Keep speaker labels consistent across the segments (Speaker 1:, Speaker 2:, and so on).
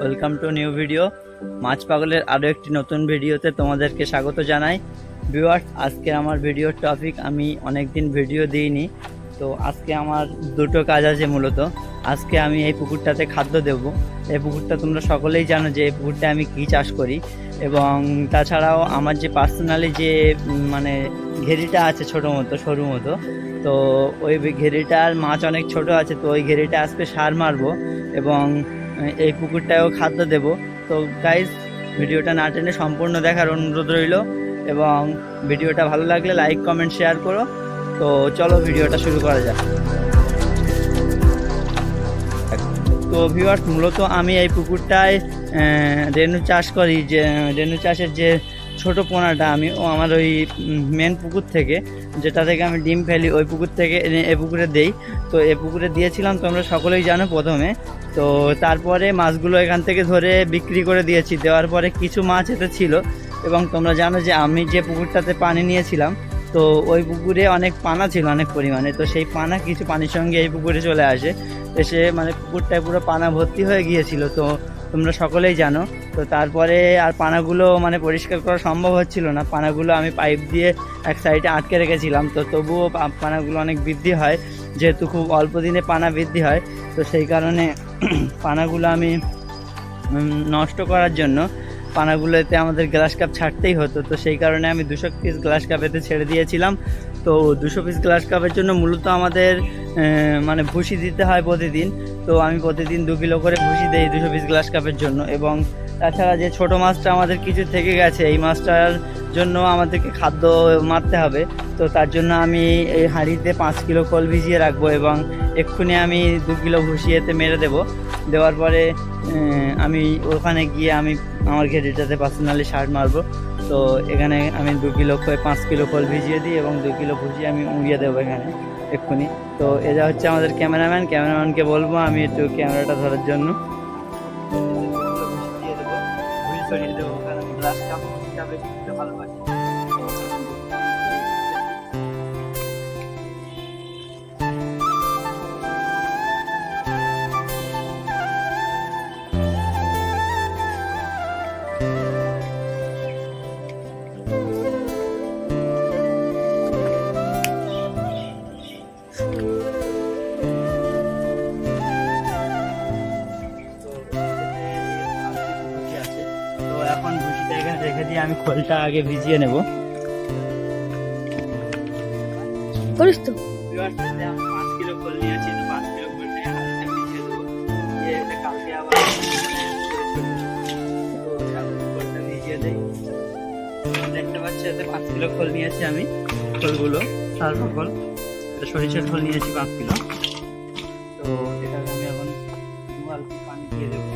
Speaker 1: Welcome to new video মাছ পাগলের আরও একটি নতুন ভিডিওতে তোমাদেরকে স্বাগত জানাই। ভিউয়ার্স আজকে আমার ভিডিওর টপিক আমি অনেক দিন ভিডিও দিইনি। তো আজকে আমার দুটো কাজ আছে মূলত। আজকে আমি এই পুকুরটাতে খাদ্য দেব। এই পুকুরটা তোমরা সকলেই জানো যে এই পুকুরটা আমি কী চাষ করি এবং তাছাড়াও আমার যে পার্সোনালি যে মানে ঘেরিটা আছে ছোটো মতো, সরু মতো, তো ওই ঘেরিটার মাছ অনেক ছোট আছে, তো ওই ঘেরিটা আজকে সার মারবো এবং এই পুকুরটায়ও খাদ্য দেব। তো গাইজ ভিডিওটা না টেনে সম্পূর্ণ দেখার অনুরোধ রইল এবং ভিডিওটা ভালো লাগলে লাইক কমেন্ট শেয়ার করো। তো চলো ভিডিওটা শুরু করা যাক। তো ভিউয়ার্স মূলত আমি এই পুকুরটায় রেনু চাষ করি, যে, রেনু চাষের যে ছোট পোনাটা, আমি, ও আমার ওই মেন পুকুর থেকে, যেটা থেকে আমি ডিম ফেলি, ওই পুকুর থেকে এ পুকুরে দেই। তো এ পুকুরে দিয়েছিলাম, তোমরা সকলেই জানো প্রথমে। তো তারপরে মাছগুলো এখান থেকে ধরে বিক্রি করে দিয়েছি। দেওয়ার পরে কিছু মাছ এতে ছিল। এবং তোমরা জানো যে, আমি যে পুকুরটাতে পানি নিয়েছিলাম তো ওই পুকুরে অনেক পানা ছিল, অনেক পরিমাণে। তো সেই পানা কিছু পানির সঙ্গে এই পুকুরে চলে আসে। এসে মানে পুকুরটায় পুরো পানা ভর্তি হয়ে গিয়েছিল, তো তোমরা সকলেই জানো। তো তারপরে আর পানাগুলো মানে পরিষ্কার করা সম্ভব হচ্ছিল না। পানাগুলো আমি পাইপ দিয়ে এক সাইডে আটকে রেখেছিলাম। তো তবুও পানাগুলো অনেক বৃদ্ধি হয়, যেহেতু খুব অল্প দিনে পানা বৃদ্ধি হয়। তো সেই কারণে পানাগুলো আমি নষ্ট করার জন্য পানাগুলোতে আমাদের গ্লাস কাপ ছাড়তেই হতো, তো সেই কারণে আমি দুশো পিস গ্লাস কাপ এতে ছেড়ে দিয়েছিলাম। তো দুশো পিস গ্লাস কাপের জন্য মূলত আমাদের মানে ভুসি দিতে হয় প্রতিদিন। তো আমি প্রতিদিন দু কিলো করে ভুসি দিই দুশো পিস গ্লাস কাপের জন্য এবং তাছাড়া যে ছোট মাছটা আমাদের কিছু থেকে গেছে, এই মাছটার জন্য আমাদেরকে খাদ্য মারতে হবে। তো তার জন্য আমি এই হাঁড়িতে পাঁচ কিলো কল ভিজিয়ে রাখব এবং এক্ষুনি আমি দু কিলো ভুসি এতে মেরে দেবো। দেওয়ার পরে আমি ওখানে গিয়ে আমি আমার ঘেরিটাতে পার্সোনালি শার্ট মারবো। তো এখানে আমি দু কিলো পাঁচ কিলো ফল ভিজিয়ে দিই এবং দু কিলো ভুজিয়ে আমি উড়িয়ে দেবো এখানে এক্ষুনি। তো এটা হচ্ছে আমাদের ক্যামেরাম্যান। ক্যামেরাম্যানকে বলব আমি একটু ক্যামেরাটা ধরার জন্য। ভালোবাসি এখন ভুসিটা দিয়ে আমি খোলটা আগে ভিজিয়ে নেব
Speaker 2: করিস তো
Speaker 1: পাঁচ কিলো খোল দেখতে পাচ্ছি এতে পাঁচ কিলো খোল নিয়েছি আমি খোলগুলো সালফা খোল সরিষার খোল নিয়েছি পাঁচ কিলো তো এটা আমি এখন একটু পানি দিয়ে দেবো।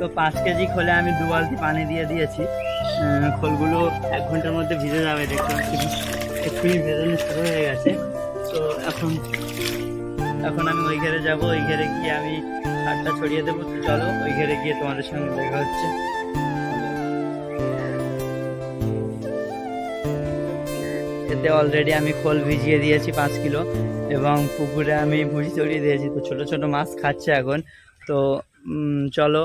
Speaker 1: তো পাঁচ কেজি খোলে আমি দু বালতি পানি দিয়ে দিয়েছি। খোলগুলো এক ঘণ্টার মধ্যে ভিজে যাবে, দেখতে পাচ্ছি এক্ষুনি ভেজানো শুরু হয়ে গেছে। তো এখন এখন আমি ওই ঘরে যাব, ওই ঘরে গিয়ে আমি সারটা ছড়িয়ে দেবো, তো চলো ওই ঘরে গিয়ে তোমাদের সঙ্গে দেখা হচ্ছে। এতে অলরেডি আমি খোল ভিজিয়ে দিয়েছি পাঁচ কিলো, এবং পুকুরে আমি ভুজি ছড়িয়ে দিয়েছি। তো ছোট ছোট মাছ খাচ্ছে এখন। তো চলো